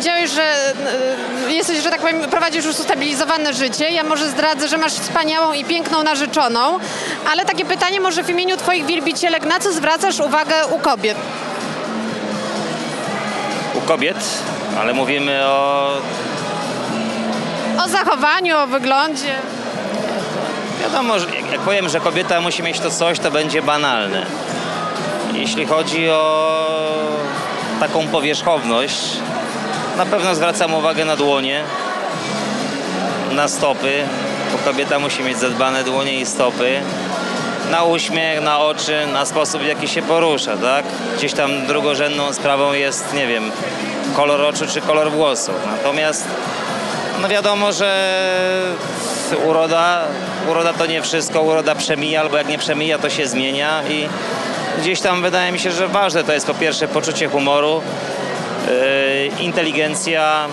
powiedziałeś, że y, jesteś, że tak powiem, prowadzisz już ustabilizowane życie. Ja może zdradzę, że masz wspaniałą i piękną narzeczoną, ale takie pytanie może w imieniu twoich wielbicielek, na co zwracasz uwagę u kobiet? U kobiet, ale mówimy o O zachowaniu, o wyglądzie. Wiadomo, jak powiem, że kobieta musi mieć to coś, to będzie banalne. Jeśli chodzi o taką powierzchowność, na pewno zwracam uwagę na dłonie, na stopy, bo kobieta musi mieć zadbane dłonie i stopy, na uśmiech, na oczy, na sposób w jaki się porusza, tak? Gdzieś tam drugorzędną sprawą jest, nie wiem, kolor oczu czy kolor włosów. Natomiast no wiadomo, że uroda, uroda to nie wszystko, uroda przemija, albo jak nie przemija, to się zmienia i gdzieś tam wydaje mi się, że ważne to jest po pierwsze poczucie humoru, inteligencja. Yy,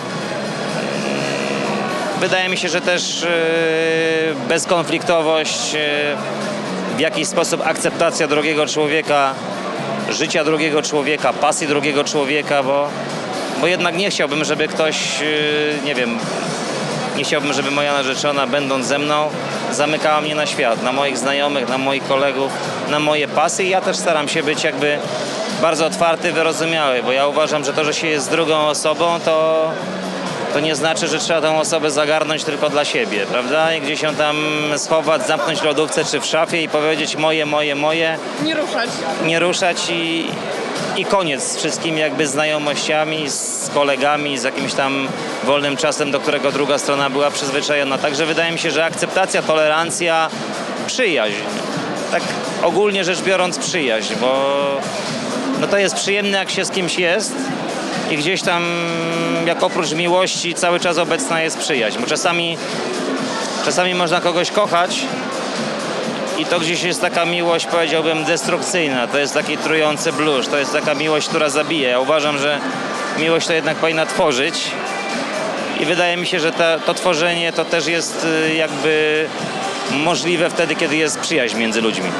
Wydaje mi się, że też yy, bezkonfliktowość, yy, w jakiś sposób akceptacja drugiego człowieka, życia drugiego człowieka, pasji drugiego człowieka, bo, bo jednak nie chciałbym, żeby ktoś, nie wiem, nie chciałbym, żeby moja narzeczona, będąc ze mną, zamykała mnie na świat, na moich znajomych, na moich kolegów, na moje pasy. I ja też staram się być jakby bardzo otwarty, wyrozumiały, bo ja uważam, że to, że się jest z drugą osobą, to, to nie znaczy, że trzeba tę osobę zagarnąć tylko dla siebie, prawda? I gdzieś ją tam schować, zamknąć w lodówce czy w szafie i powiedzieć moje, moje, moje Nie ruszać. nie ruszać i, i koniec z wszystkimi jakby znajomościami, z kolegami, z jakimś tam wolnym czasem, do którego druga strona była przyzwyczajona. Także wydaje mi się, że akceptacja, tolerancja, przyjaźń. Tak ogólnie rzecz biorąc przyjaźń, bo no to jest przyjemne jak się z kimś jest i gdzieś tam jak oprócz miłości cały czas obecna jest przyjaźń, bo czasami, czasami można kogoś kochać, i to gdzieś jest taka miłość, powiedziałbym, destrukcyjna. To jest taki trujący blusz. To jest taka miłość, która zabija. Ja uważam, że miłość to jednak powinna tworzyć. I wydaje mi się, że ta, to tworzenie to też jest y, jakby możliwe wtedy, kiedy jest przyjaźń między ludźmi.